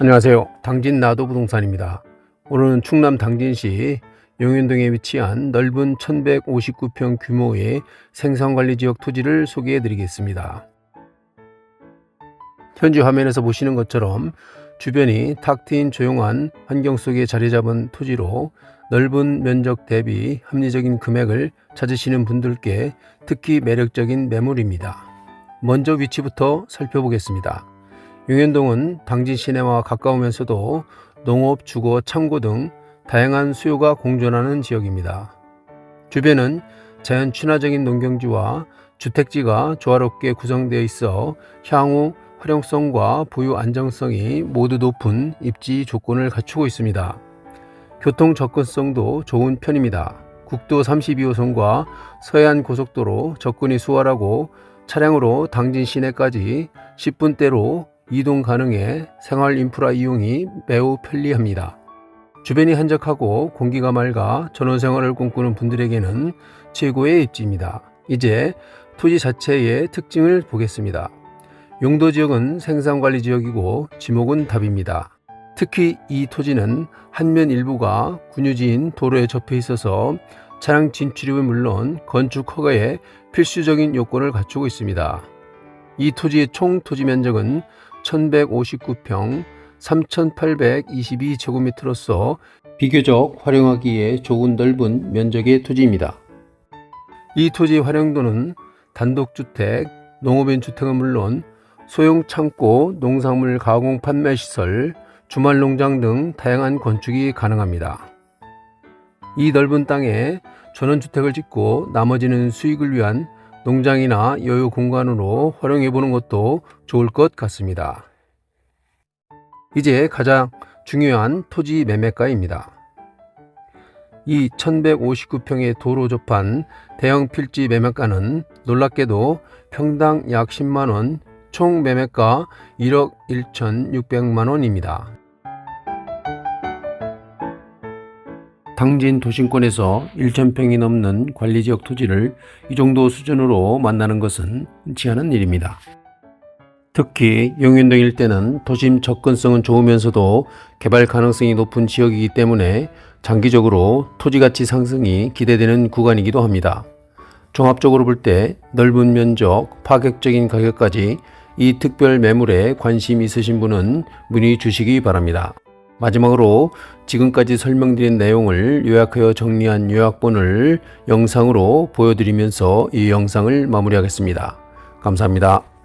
안녕하세요. 당진 나도 부동산입니다. 오늘은 충남 당진시 용현동에 위치한 넓은 1159평 규모의 생산관리 지역 토지를 소개해 드리겠습니다. 현재 화면에서 보시는 것처럼 주변이 탁 트인 조용한 환경 속에 자리 잡은 토지로 넓은 면적 대비 합리적인 금액을 찾으시는 분들께 특히 매력적인 매물입니다. 먼저 위치부터 살펴보겠습니다. 용현동은 당진 시내와 가까우면서도 농업, 주거, 창고 등 다양한 수요가 공존하는 지역입니다. 주변은 자연 친화적인 농경지와 주택지가 조화롭게 구성되어 있어 향후 활용성과 보유 안정성이 모두 높은 입지 조건을 갖추고 있습니다. 교통 접근성도 좋은 편입니다. 국도 32호선과 서해안 고속도로 접근이 수월하고 차량으로 당진 시내까지 10분대로 이동 가능해 생활 인프라 이용이 매우 편리합니다. 주변이 한적하고 공기가 맑아 전원 생활을 꿈꾸는 분들에게는 최고의 입지입니다. 이제 토지 자체의 특징을 보겠습니다. 용도 지역은 생산 관리 지역이고 지목은 답입니다. 특히 이 토지는 한면 일부가 군유지인 도로에 접해 있어서 차량 진출입은 물론 건축 허가에 필수적인 요건을 갖추고 있습니다. 이 토지의 총 토지 면적은 1159평 3822제곱미터로서 비교적 활용하기에 좋은 넓은 면적의 토지입니다. 이 토지 활용도는 단독주택, 농업인 주택은 물론 소형 창고, 농산물 가공 판매 시설, 주말 농장 등 다양한 건축이 가능합니다. 이 넓은 땅에 전원주택을 짓고 나머지는 수익을 위한 농장이나 여유 공간으로 활용해 보는 것도 좋을 것 같습니다. 이제 가장 중요한 토지 매매가입니다. 이 1159평의 도로 접한 대형 필지 매매가는 놀랍게도 평당 약 10만원, 총 매매가 1억 1,600만원입니다. 당진 도심권에서 1,000평이 넘는 관리지역 토지를 이 정도 수준으로 만나는 것은 흔치 않은 일입니다. 특히 용현동 일대는 도심 접근성은 좋으면서도 개발 가능성이 높은 지역이기 때문에 장기적으로 토지 가치 상승이 기대되는 구간이기도 합니다. 종합적으로 볼 때 넓은 면적, 파격적인 가격까지 이 특별 매물에 관심 있으신 분은 문의 주시기 바랍니다. 마지막으로 지금까지 설명드린 내용을 요약하여 정리한 요약본을 영상으로 보여드리면서 이 영상을 마무리하겠습니다. 감사합니다.